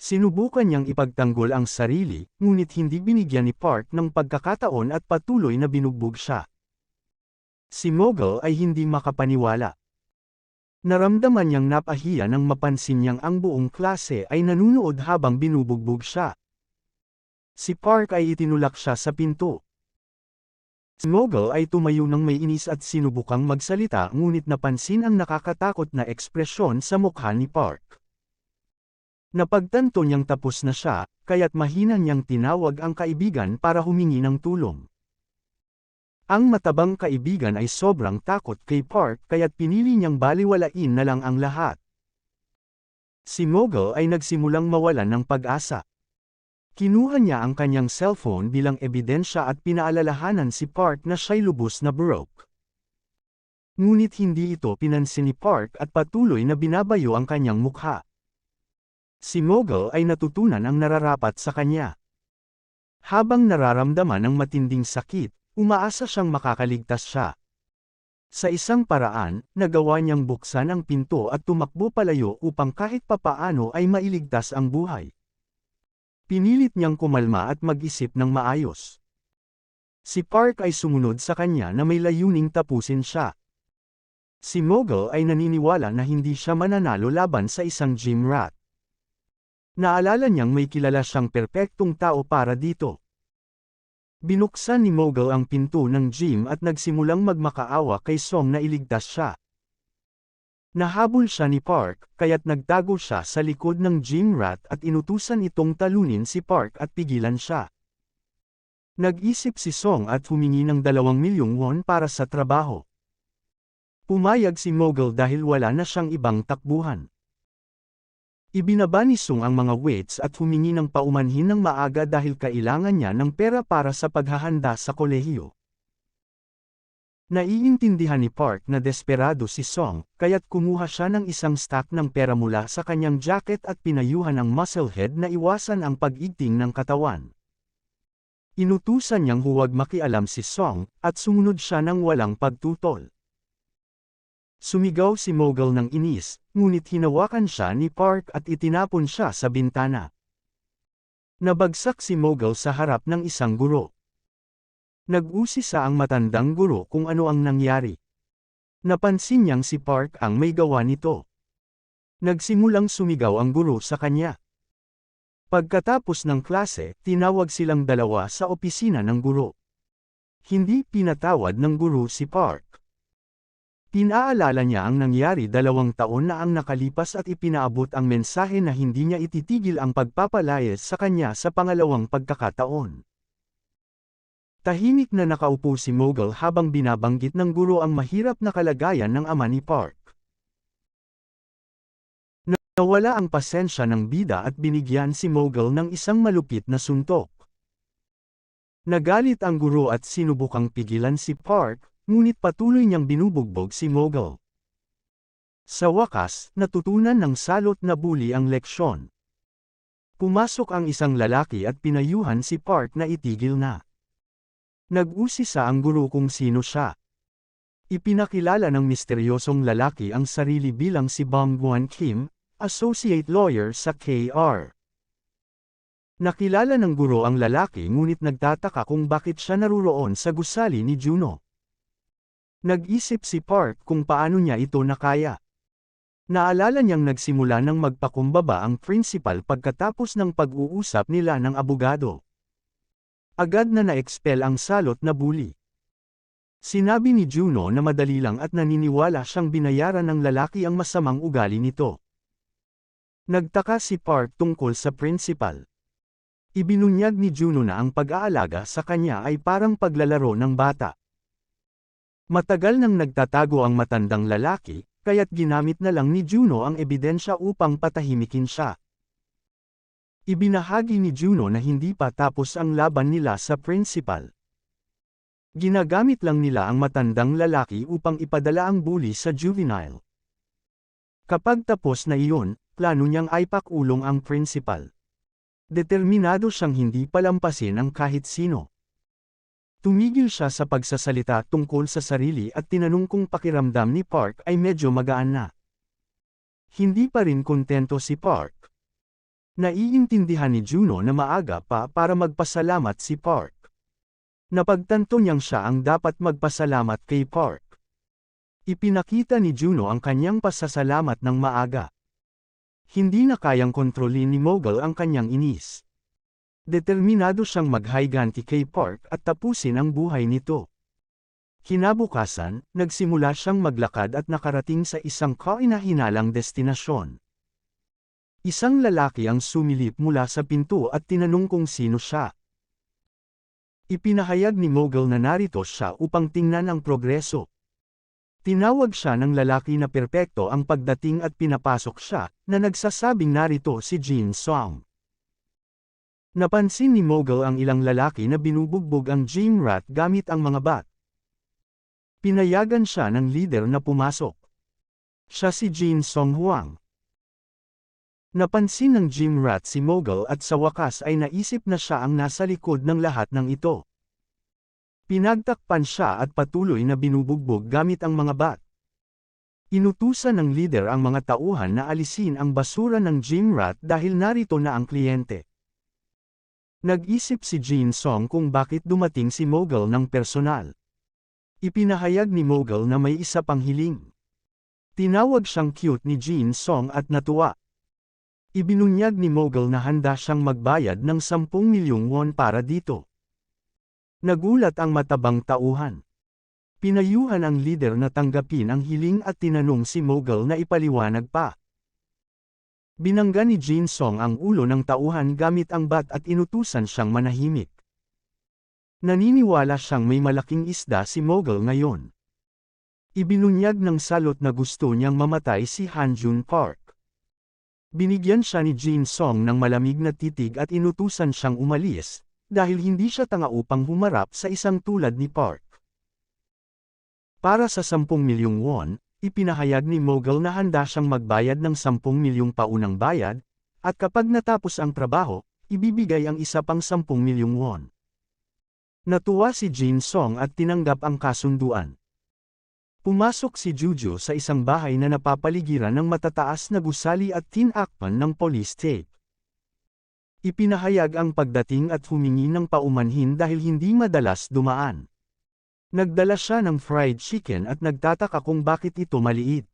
Sinubukan niyang ipagtanggol ang sarili, ngunit hindi binigyan ni Park ng pagkakataon at patuloy na binugbog siya. Si Mogul ay hindi makapaniwala. Naramdaman niyang napahiya nang mapansin niyang ang buong klase ay nanunood habang binubugbog siya. Si Park ay itinulak siya sa pinto. Si Mogul ay tumayo ng may inis at sinubukang magsalita ngunit napansin ang nakakatakot na ekspresyon sa mukha ni Park. Napagtanto niyang tapos na siya, kaya't mahina niyang tinawag ang kaibigan para humingi ng tulong. Ang matabang kaibigan ay sobrang takot kay Park kaya't pinili niyang baliwalain na lang ang lahat. Si Mogul ay nagsimulang mawalan ng pag-asa. Kinuha niya ang kanyang cellphone bilang ebidensya at pinaalalahanan si Park na siya'y lubos na broke. Ngunit hindi ito pinansin ni Park at patuloy na binabayo ang kanyang mukha. Si Mogul ay natutunan ang nararapat sa kanya. Habang nararamdaman ng matinding sakit, umaasa siyang makakaligtas siya. Sa isang paraan, nagawa niyang buksan ang pinto at tumakbo palayo upang kahit papaano ay mailigtas ang buhay. Pinilit niyang kumalma at mag-isip ng maayos. Si Park ay sumunod sa kanya na may layuning tapusin siya. Si Mogul ay naniniwala na hindi siya mananalo laban sa isang gym rat. Naalala niyang may kilala siyang perpektong tao para dito. Binuksan ni Mogul ang pinto ng gym at nagsimulang magmakaawa kay Song na iligtas siya. Nahabol siya ni Park, kaya't nagtago siya sa likod ng gym rat at inutusan itong talunin si Park at pigilan siya. Nag-isip si Song at humingi ng dalawang milyong won para sa trabaho. Pumayag si Mogul dahil wala na siyang ibang takbuhan. Ibinaba ni Sung ang mga weights at humingi ng paumanhin ng maaga dahil kailangan niya ng pera para sa paghahanda sa kolehiyo. Naiintindihan ni Park na desperado si Song, kaya't kumuha siya ng isang stack ng pera mula sa kanyang jacket at pinayuhan ang musclehead na iwasan ang pag-igting ng katawan. Inutusan niyang huwag makialam si Song, at sumunod siya ng walang pagtutol. Sumigaw si Mogul ng inis, ngunit hinawakan siya ni Park at itinapon siya sa bintana. Nabagsak si Mogul sa harap ng isang guro. Nag-usisa ang matandang guro kung ano ang nangyari. Napansin niyang si Park ang may gawa nito. Nagsimulang sumigaw ang guro sa kanya. Pagkatapos ng klase, tinawag silang dalawa sa opisina ng guro. Hindi pinatawad ng guro si Park. Pinaalala niya ang nangyari dalawang taon na ang nakalipas at ipinaabot ang mensahe na hindi niya ititigil ang pagpapalayas sa kanya sa pangalawang pagkakataon. Tahimik na nakaupo si Mogul habang binabanggit ng guro ang mahirap na kalagayan ng ama ni Park. Nawala ang pasensya ng bida at binigyan si Mogul ng isang malupit na suntok. Nagalit ang guro at sinubukang pigilan si Park, ngunit patuloy niyang binubugbog si Mogul. Sa wakas, natutunan ng salot na bully ang leksyon. Pumasok ang isang lalaki at pinayuhan si Park na itigil na. Nag-usisa ang guro kung sino siya. Ipinakilala ng misteryosong lalaki ang sarili bilang si Bong Guan Kim, associate lawyer sa KR. Nakilala ng guro ang lalaki ngunit nagtataka kung bakit siya naruroon sa gusali ni Juno. Nag-isip si Park kung paano niya ito nakaya. Naalala niyang nagsimula ng magpakumbaba ang principal pagkatapos ng pag-uusap nila ng abogado. Agad na na-expel ang salot na bully. Sinabi ni Juno na madali lang at naniniwala siyang binayaran ng lalaki ang masamang ugali nito. Nagtaka si Park tungkol sa principal. Ibinunyag ni Juno na ang pag-aalaga sa kanya ay parang paglalaro ng bata. Matagal nang nagtatago ang matandang lalaki, kaya't ginamit na lang ni Juno ang ebidensya upang patahimikin siya. Ibinahagi ni Juno na hindi pa tapos ang laban nila sa principal. Ginagamit lang nila ang matandang lalaki upang ipadala ang bully sa juvenile. Kapag tapos na iyon, plano niyang ipakulong ang principal. Determinado siyang hindi palampasin ang kahit sino. Tumigil siya sa pagsasalita tungkol sa sarili at tinanong kung pakiramdam ni Park ay medyo magaan na. Hindi pa rin kontento si Park. Naiintindihan ni Juno na maaga pa para magpasalamat si Park. Napagtanto niyang siya ang dapat magpasalamat kay Park. Ipinakita ni Juno ang kanyang pasasalamat ng maaga. Hindi na kayang kontrolin ni Mogul ang kanyang inis. Determinado siyang maghayganti kay Park at tapusin ang buhay nito. Kinabukasan, nagsimula siyang maglakad at nakarating sa isang kainahinalang destinasyon. Isang lalaki ang sumilip mula sa pinto at tinanong kung sino siya. Ipinahayag ni Mogul na narito siya upang tingnan ang progreso. Tinawag siya ng lalaki na perpekto ang pagdating at pinapasok siya, na nagsasabing narito si Jin Song. Napansin ni Mogul ang ilang lalaki na binubugbog ang gym rat gamit ang mga bat. Pinayagan siya ng leader na pumasok. Siya si Jin Song Huang. Napansin ng gym rat si Mogul at sa wakas ay naisip na siya ang nasa likod ng lahat ng ito. Pinagtakpan siya at patuloy na binubugbog gamit ang mga bat. Inutusan ng leader ang mga tauhan na alisin ang basura ng gym rat dahil narito na ang kliyente. Nag-isip si Jin Song kung bakit dumating si Mogul ng personal. Ipinahayag ni Mogul na may isa pang hiling. Tinawag siyang cute ni Jin Song at natuwa. Ibinunyag ni Mogul na handa siyang magbayad ng 10 milyong won para dito. Nagulat ang matabang tauhan. Pinayuhan ang leader na tanggapin ang hiling at tinanong si Mogul na ipaliwanag pa. Binangga ni Jin Song ang ulo ng tauhan gamit ang bat at inutusan siyang manahimik. Naniniwala siyang may malaking isda si Mogul ngayon. Ibinunyag ng salot na gusto niyang mamatay si Hanjun Park. Binigyan siya ni Jin Song ng malamig na titig at inutusan siyang umalis, dahil hindi siya tanga upang humarap sa isang tulad ni Park. Para sa 10 milyong won, ipinahayag ni Mogul na handa siyang magbayad ng 10 milyong paunang bayad, at kapag natapos ang trabaho, ibibigay ang isa pang 10 milyong won. Natuwa si Jin Song at tinanggap ang kasunduan. Pumasok si Juju sa isang bahay na napapaligiran ng matataas na gusali at tinakpan ng police tape. Ipinahayag ang pagdating at humingi ng paumanhin dahil hindi madalas dumaan. Nagdala siya ng fried chicken at nagtataka kung bakit ito maliit.